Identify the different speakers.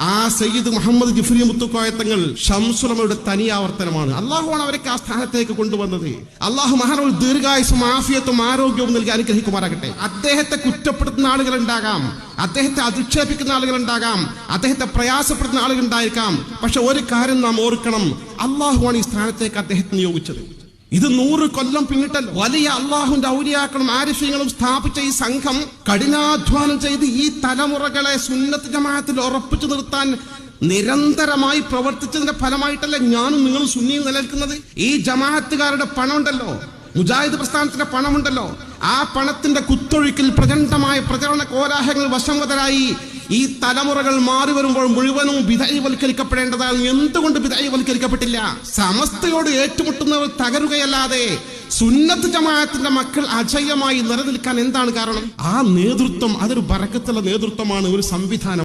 Speaker 1: ആ സയ്യിദ് മുഹമ്മദ് ജിഫ്രി മുത്തുക്കോയത്തങ്ങൾ ഷംസുലമയുടെ തനിയാവർത്തനമാണ് അള്ളാഹുവാണ് അവരൊക്കെ ആ സ്ഥാനത്തേക്ക് കൊണ്ടുവന്നത്. അള്ളാഹു മഹാനോൾ ദീർഘായുസും ആഫിയത്തും ആരോഗ്യവും നൽകി അനുഗ്രഹിക്കുമാറാകട്ടെ. അദ്ദേഹത്തെ കുറ്റപ്പെടുത്തുന്ന ആളുകൾ ഉണ്ടാകാം അദ്ദേഹത്തെ അധിക്ഷേപിക്കുന്ന ആളുകൾ ഉണ്ടാകാം അദ്ദേഹത്തെ പ്രയാസപ്പെടുത്തുന്ന ആളുകൾ ഉണ്ടായിരിക്കാം പക്ഷെ ഒരു കാര്യം നാം ഓർക്കണം. അള്ളാഹുവാണ് ഈ സ്ഥാനത്തേക്ക് അദ്ദേഹത്തെ നിയോഗിച്ചത്. ഇത് നൂറ് കൊല്ലം പിന്നിട്ടല്ല. വലിയ അള്ളാഹുന്റെ ഔലിയാക്കളും ആരിഫ്യങ്ങളും സ്ഥാപിച്ച ഈ സംഘം കഠിനാധ്വാനം ചെയ്ത് ഈ തലമുറകളെ സുന്നത്ത് ജമാഅത്തിൽ ഉറപ്പിച്ചു നിർത്താൻ നിരന്തരമായി പ്രവർത്തിച്ചതിന്റെ ഫലമായിട്ടല്ല ഞാനും നിങ്ങൾ സുന്നിയും നിലനിൽക്കുന്നത്? ഈ ജമാഅത്തുകാരുടെ പണമുണ്ടല്ലോ. മുജാഹിദ് പ്രസ്ഥാനത്തിന്റെ പണമുണ്ടല്ലോ. ആ പണത്തിന്റെ കുത്തൊഴുക്കിൽ പ്രചണ്ഡമായ പ്രചരണ കോലാഹലങ്ങൾ വശംവതരായി ഈ തലമുറകൾ മാറി വരുമ്പോൾ മുഴുവനും വിധൈവൽക്കരിക്കപ്പെടേണ്ടതാണ് എന്തുകൊണ്ട് വിധൈവൽക്കരിക്കപ്പെട്ടില്ല സമസ്തയോട് ഏറ്റുമുട്ടുന്നവർ തകരുകയല്ലാതെ സുന്നത്ത് ജമാഅത്തിന്റെ മക്കൾ അജയമായി നിലനിൽക്കാൻ എന്താണ് കാരണം? ആ നേതൃത്വം അതൊരു ബറക്കത്തുള്ള നേതൃത്വമാണ് ഒരു സംവിധാനം.